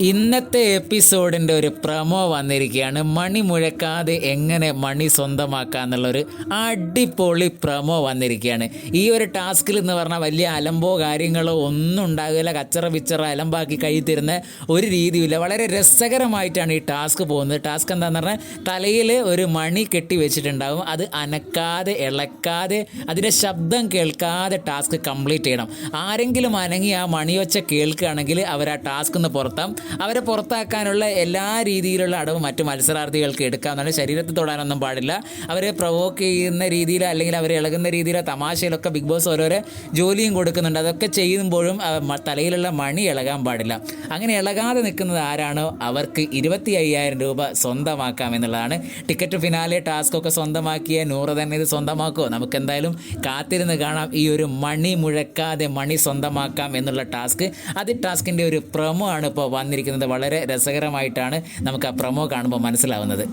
ഇന്നത്തെ എപ്പിസോഡിന്റെ ഒരു പ്രമോ വന്നിരിക്കുകയാണ്. മണി മുഴക്കാതെ എങ്ങനെ മണി സ്വന്തമാക്കുക എന്നുള്ളൊരു അടിപൊളി പ്രമോ വന്നിരിക്കുകയാണ്. ഈ ഒരു ടാസ്കിൽ എന്ന് പറഞ്ഞാൽ വലിയ അലമ്പോ കാര്യങ്ങളോ ഒന്നും ഉണ്ടാകില്ല കച്ചറ പിച്ചറ അലമ്പാക്കി കൈ തരുന്ന ഒരു രീതിയില്ല വളരെ രസകരമായിട്ടാണ് ഈ ടാസ്ക് പോകുന്നത്. ടാസ്ക് എന്താണെന്ന് പറഞ്ഞാൽ തലയിൽ ഒരു മണി കെട്ടി വെച്ചിട്ടുണ്ടാകും അത് അനക്കാതെ ഇളക്കാതെ അതിന്റെ ശബ്ദം കേൾക്കാതെ ടാസ്ക് കംപ്ലീറ്റ് ചെയ്യണം. ആരെങ്കിലും അനങ്ങി ആ മണിയൊച്ച കേൾക്കുകയാണെങ്കിൽ അവർ ആ ടാസ്ക് നിന്ന് പുറത്താം. അവരെ പുറത്താക്കാനുള്ള എല്ലാ രീതിയിലുള്ള അടവ് മറ്റു മത്സരാർത്ഥികൾക്ക് എടുക്കാവുന്നതാണ് ശരീരത്തിൽ തൊടാനൊന്നും പാടില്ല. അവരെ പ്രൊവോക്ക് ചെയ്യുന്ന രീതിയിൽ അല്ലെങ്കിൽ അവരെ ഇളകുന്ന രീതിയിലോ തമാശയിലൊക്കെ ബിഗ് ബോസ് ഓരോരോ ജോലിയും കൊടുക്കുന്നുണ്ട്. അതൊക്കെ ചെയ്യുമ്പോഴും തലയിലുള്ള മണി ഇളകാൻ പാടില്ല. അങ്ങനെ ഇളകാതെ നിൽക്കുന്നത് ആരാണോ? അവർക്ക് ഇരുപത്തി അയ്യായിരം രൂപ സ്വന്തമാക്കാം എന്നുള്ളതാണ്. ടിക്കറ്റ് ഫിനാലെ ടാസ്ക് ഒക്കെ സ്വന്തമാക്കിയ നൂറ് തന്നെ ഇത് സ്വന്തമാക്കുമോ നമുക്ക് എന്തായാലും കാത്തിരുന്ന് കാണാം. ഈ ഒരു മണി മുഴക്കാതെ മണി സ്വന്തമാക്കാം എന്നുള്ള ടാസ്ക്. അത് ടാസ്കിന്റെ ഒരു പ്രമോ ആണ് ഇപ്പോൾ വന്നിരിക്കുന്നത് വളരെ രസകരമായിട്ടാണ് നമുക്ക് ആ പ്രമോ കാണുമ്പോൾ മനസ്സിലാവുന്നത്.